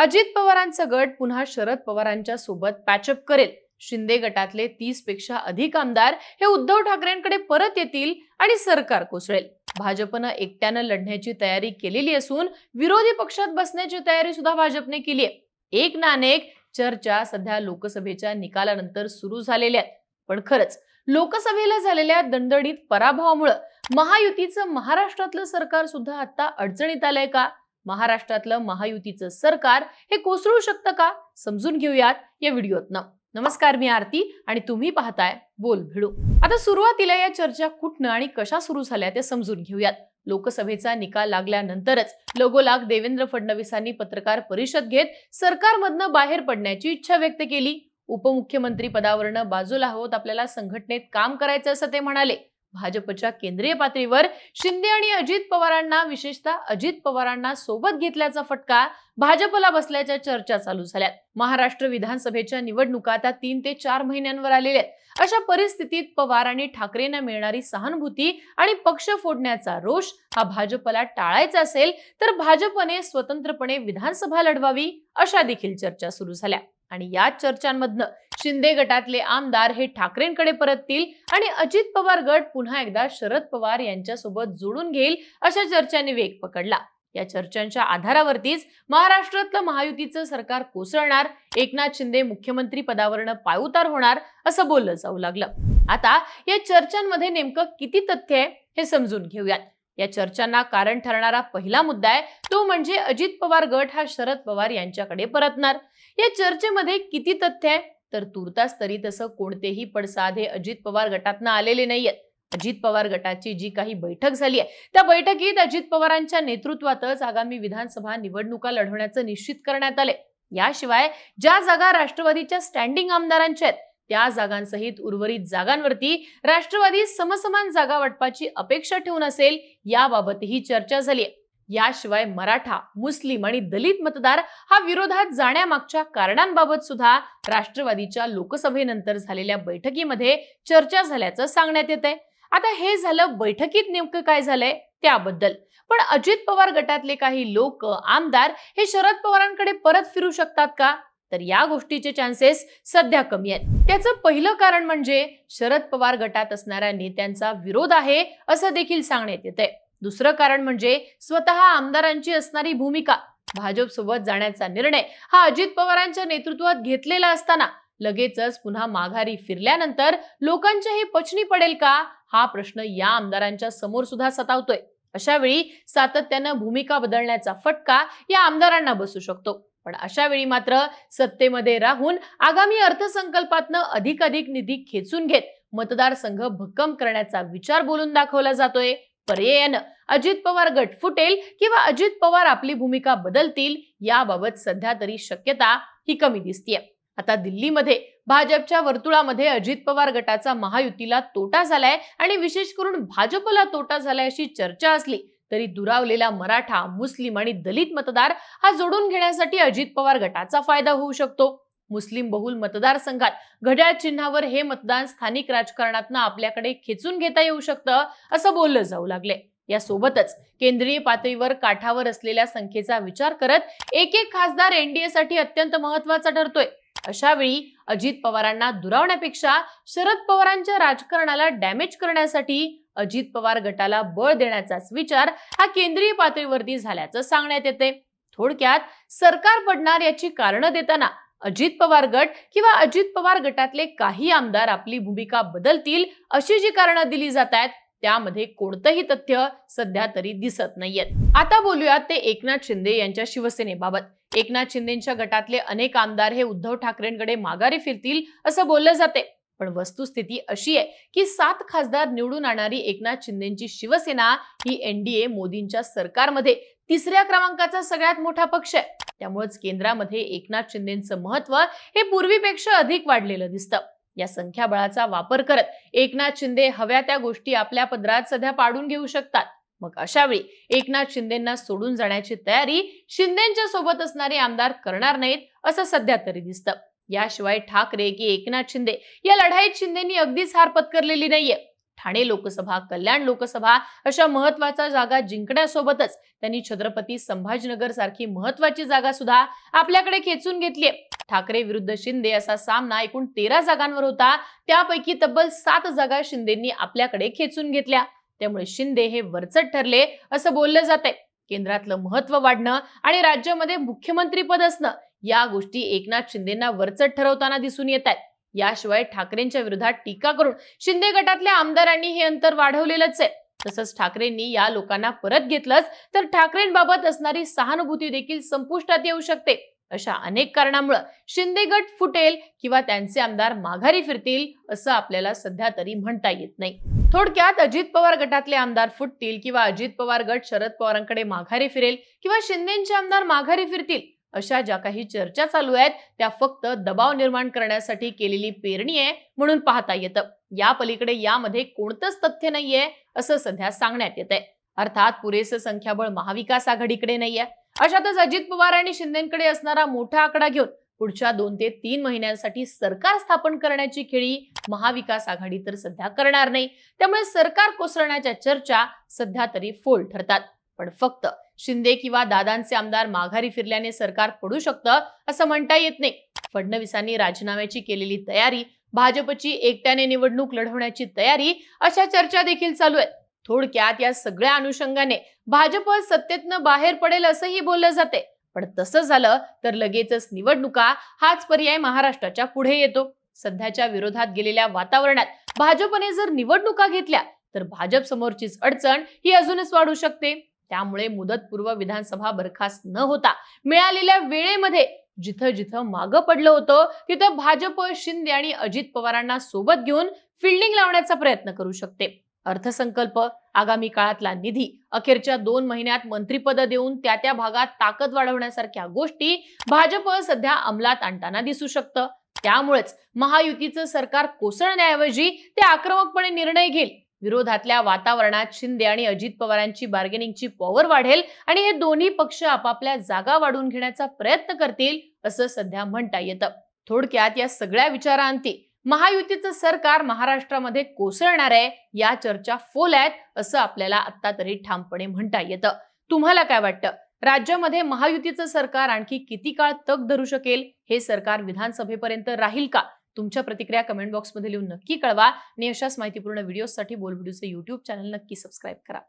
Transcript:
अजित पवारांचा गट पुन्हा शरद पवारांच्या सोबत पॅचअप करेल. शिंदे गटातले तीसपेक्षा अधिक आमदार हे उद्धव ठाकरेंकडे परत येतील आणि सरकार कोसळेल. भाजपनं एकट्यानं लढण्याची तयारी केलेली असून विरोधी पक्षात बसण्याची तयारी सुद्धा भाजपने केली आहे. एक ना अनेक चर्चा सध्या लोकसभेच्या निकालानंतर सुरू झालेल्या आहेत. पण खरंच लोकसभेला झालेल्या दणदणीत पराभवामुळं महायुतीचं महाराष्ट्रातलं सरकार सुद्धा आता अडचणीत आलंय का? महाराष्ट्रातलं महायुतीचं सरकार हे कोसळू शकतं का? समजून घेऊयात या व्हिडिओतनं. नमस्कार मी आरती आणि तुम्ही पाहताय बोल भिडू. आता सुरुवातीला या चर्चा कुठनं आणि कशा सुरू झाल्या ते समजून घेऊयात. लोकसभेचा निकाल लागल्यानंतरच लगोलाग देवेंद्र फडणवीसांनी पत्रकार परिषद घेत सरकारमधनं बाहेर पडण्याची इच्छा व्यक्त केली. उपमुख्यमंत्री पदावरनं बाजूला होत आपल्याला संघटनेत काम करायचं असं ते म्हणाले. भाजपच्या केंद्रीय पातळीवर शिंदे आणि अजित पवारांना विशेषतः अजित पवारांना सोबत घेतल्याचा फटका भाजपला बसल्याच्या चर्चा चालू झाल्यात. महाराष्ट्र विधानसभेच्या निवडणुका आता तीन ते चार महिन्यांवर आलेल्या आहेत. अशा परिस्थितीत पवार आणि ठाकरेंना मिळणारी सहानुभूती आणि पक्ष फोडण्याचा रोष हा भाजपला टाळायचा असेल तर भाजपने स्वतंत्रपणे विधानसभा लढवावी अशा देखील चर्चा सुरू झाल्या. आणि या चर्चांमधनं शिंदे गटातले आमदार हे ठाकरेंकडे परततील आणि अजित पवार गट पुन्हा एकदा शरद पवार यांच्यासोबत जोडून घेईल अशा चर्चांनी वेग पकडला. या चर्चांच्या आधारावरतीच महाराष्ट्रातलं महायुतीचं सरकार कोसळणार एकनाथ शिंदे मुख्यमंत्री पदावरनं पायउतार होणार असं बोललं जाऊ लागलं. आता या चर्चांमध्ये नेमकं किती तथ्य आहे हे समजून घेऊयात. या चर्चांना कारण ठरणारा पहिला मुद्दा आहे तो म्हणजे अजित पवार गट हा शरद पवार यांच्याकडे परतणार. या चर्चेमध्ये किती तथ्य आहे? तर तुर्तास तरी तसं कोणतेही पडसाद हे अजित पवार गटातनं आलेले नाहीयेत. अजित पवार गटाची जी काही बैठक झाली आहे त्या बैठकीत अजित पवारांच्या नेतृत्वातच आगामी विधानसभा निवडणुका लढवण्याचं निश्चित करण्यात आले याशिवाय ज्या जागा राष्ट्रवादीच्या स्टँडिंग आमदारांच्या आहेत त्या जागांसहित उर्वरित जागांवरती राष्ट्रवादी समसमान जागा वाटपाची अपेक्षा ठेवून असेल याबाबतही चर्चा झाली आहे. याशिवाय मराठा मुस्लिम आणि दलित मतदार हा विरोधात जाण्यामागच्या कारणांबाबत सुद्धा राष्ट्रवादीच्या लोकसभेनंतर झालेल्या बैठकीमध्ये चर्चा झाल्याचं सांगण्यात येत आहे. आता हे झालं बैठकीत नेमकं काय झालंय? त्याबद्दल. पण अजित पवार गटातले काही लोक आमदार हे शरद पवारांकडे परत फिरू शकतात का? तर या गोष्टीचे चान्सेस सध्या कमी आहेत. त्याचं पहिलं कारण म्हणजे शरद पवार गटात असणाऱ्या नेत्यांचा विरोध आहे असं देखील सांगण्यात येत आहे दुसरं कारण म्हणजे स्वतः आमदारांची असणारी भूमिका भाजप सोबत जाण्याचा निर्णय हा अजित पवारांच्या नेतृत्वात घेतलेला असताना लगेचच पुन्हा माघारी फिरल्यानंतर लोकांच्या हे पचनी पडेल का? हा प्रश्न या आमदारांच्या समोर सुद्धा सतावतोय. अशा वेळी सातत्यानं भूमिका बदलण्याचा फटका या आमदारांना बसू शकतो. पण अशा वेळी मात्र सत्तेमध्ये राहून आगामी अर्थसंकल्पातनं अधिकाधिक निधी खेचून घेत मतदारसंघ भक्कम करण्याचा विचार बोलून दाखवला जातोय. पर्यायानं अजित पवार गट फुटेल किंवा अजित पवार आपली भूमिका बदलतील याबाबत सध्या तरी शक्यता ही कमी दिसतीये. आता दिल्लीमध्ये भाजपच्या वर्तुळामध्ये अजित पवार गटाचा महायुतीला तोटा झालाय आणि विशेष करून भाजपला तोटा झालाय अशी चर्चा असली तरी दुरावलेला मराठा मुस्लिम आणि दलित मतदार हा जोडून घेण्यासाठी अजित पवार गटाचा फायदा होऊ शकतो. मुस्लिम बहुल मतदारसंघात घड्याळ चिन्हावर हे मतदान स्थानिक राजकारणातनं आपल्याकडे खेचून घेता येऊ शकतं असं बोललं जाऊ लागले यासोबतच केंद्रीय पातळीवर काठावर असलेल्या संख्येचा विचार करत एक एक खासदार एनडीए साठी अत्यंत महत्त्वाचा ठरतोय. अशा वेळी अजित पवारांना दुरावण्यापेक्षा शरद पवारांच्या राजकारणाला डॅमेज करण्यासाठी अजित पवार गटाला बळ देण्याचाच विचार हा केंद्रीय पातळीवरती झाल्याचं सांगण्यात येते. थोडक्यात सरकार पडणार याची कारणं देताना अजित पवार गट किंवा अजित पवार गटातले काही आमदार आपली भूमिका बदलतील अशी जी कारणं दिली जात आहेत त्यामध्ये कोणतंही तथ्य सध्या तरी दिसत नाहीयेत. आता बोलूयात ते एकनाथ शिंदे यांच्या शिवसेनेबाबत. एकनाथ शिंदेच्या गटातले अनेक आमदार हे उद्धव ठाकरेंकडे माघारी फिरतील असं बोललं जाते. पण वस्तुस्थिती अशी आहे की सात खासदार निवडून आणणारी एकनाथ शिंदेची शिवसेना ही एनडीए मोदींच्या सरकारमध्ये तिसऱ्या क्रमांकाचा सगळ्यात मोठा पक्ष आहे. त्यामुळेच केंद्रामध्ये एकनाथ शिंदेचं महत्त्व हे पूर्वीपेक्षा अधिक वाढलेलं दिसतं. या संख्याबळाचा वापर करत एकनाथ शिंदे हव्या त्या गोष्टी आपल्या पदरात सध्या पाडून घेऊ शकतात. मग अशावेळी एकनाथ शिंदेना सोडून जाण्याची तयारी शिंदेच्या सोबत असणारे आमदार करणार नाहीत असं सध्या तरी दिसतं. याशिवाय ठाकरे की एकनाथ शिंदे या लढाईत शिंदेनी अगदीच हार पत्करलेली नाहीये. ठाणे लोकसभा कल्याण लोकसभा अशा महत्त्वाच्या जागा जिंकण्यासोबतच त्यांनी छत्रपती संभाजीनगर सारखी महत्वाची जागा सुद्धा आपल्याकडे खेचून घेतलीय ठाकरे विरुद्ध शिंदे असा सामना एकूण तेरा जागांवर होता. त्यापैकी तब्बल सात जागा शिंदेंनी आपल्याकडे खेचून घेतल्या. त्यामुळे शिंदे हे वरचट ठरले असं बोललं जात आहे केंद्रातलं महत्त्व वाढणं आणि राज्यामध्ये मुख्यमंत्री पद असणं या गोष्टी एकनाथ शिंदेना वरचट ठरवताना दिसून येत आहेत. याशिवाय ठाकरेंच्या विरोधात टीका करून शिंदे गटातल्या आमदारांनी हे अंतर वाढवलेलंच आहे. तसंच ठाकरेंनी या लोकांना परत घेतलंच तर ठाकरेंबाबत असणारी सहानुभूती देखील संपुष्टात येऊ शकते. अशा अनेक कारणामुळं शिंदे गट फुटेल किंवा त्यांचे आमदार माघारी फिरतील असं आपल्याला सध्या तरी म्हणता येत नाही. थोडक्यात अजित पवार गटातले आमदार फुटतील किंवा अजित पवार गट शरद पवारांकडे माघारी फिरेल किंवा शिंदेचे आमदार माघारी फिरतील अशा ज्या काही चर्चा चालू आहेत त्या फक्त दबाव निर्माण करण्यासाठी केलेली पेरणी आहे म्हणून पाहता येतं. या पलीकडे यामध्ये कोणतंच तथ्य नाहीये असं सध्या सांगण्यात येत आहे अर्थात पुरेसं संख्याबळ महाविकास आघाडीकडे नाहीये. अशातच अजित पवार आणि शिंदेकडे असणारा मोठा आकडा घेऊन पुढच्या दोन ते तीन महिन्यांसाठी सरकार स्थापन करण्याची खेळी महाविकास आघाडी तर सध्या करणार नाही. त्यामुळे सरकार कोसळण्याच्या चर्चा सध्या तरी फोल ठरतात. पण फक्त शिंदे किंवा दादांचे आमदार माघारी फिरल्याने सरकार पडू शकतं असं म्हणता येत नाही. फडणवीसांनी राजीनाम्याची केलेली तयारी भाजपची एकट्याने निवडणूक लढवण्याची तयारी अशा चर्चा देखील चालू आहेत. थोडक्यात या सगळ्या अनुषंगाने भाजप सत्तेतनं बाहेर पडेल असंही बोललं जाते. पण तसं झालं तर लगेचच निवडणुका हाच पर्याय महाराष्ट्राच्या पुढे येतो. सध्याच्या विरोधात गेलेल्या वातावरणात भाजपने जर निवडणुका घेतल्या तर भाजप समोरचीच अडचण ही अजूनच वाढू शकते. त्यामुळे मुदतपूर्व विधानसभा बरखास्त न होता मिळालेल्या वेळेमध्ये जिथं जिथं मागं पडलं होतं तिथं भाजप शिंदे आणि अजित पवारांना सोबत घेऊन फिल्डिंग लावण्याचा प्रयत्न करू शकते. अर्थसंकल्प आगामी काळातला निधी अखेरच्या दोन महिन्यात मंत्रीपद देऊन त्या त्या भागात ताकद वाढवण्यासारख्या गोष्टी भाजप सध्या अंमलात आणताना दिसू शकतं. त्यामुळेच महायुतीचं सरकार कोसळण्याऐवजी ते आक्रमकपणे निर्णय घेईल. विरोधातल्या वातावरणात शिंदे आणि अजित पवारांची बार्गेनिंगची पॉवर वाढेल आणि हे दोन्ही पक्ष आपापल्या जागा वाढवून घेण्याचा प्रयत्न करतील असं सध्या म्हणता येतं. थोडक्यात या सगळ्या विचारांती महायुतीचं सरकार महाराष्ट्रामध्ये कोसळणार आहे या चर्चा फोल आहेत असं आपल्याला आता तरी ठामपणे म्हणता येतं. तुम्हाला काय वाटतं? राज्यामध्ये महायुतीचं सरकार आणखी किती काळ तग धरू शकेल? हे सरकार विधानसभेपर्यंत राहील का? तुमच्या प्रतिक्रिया कमेंट बॉक्समध्ये लिहून नक्की कळवा. आणि अशाच माहितीपूर्ण व्हिडिओसाठी बोल व्हिडिओचे युट्यूब चॅनल नक्की सबस्क्राईब करा.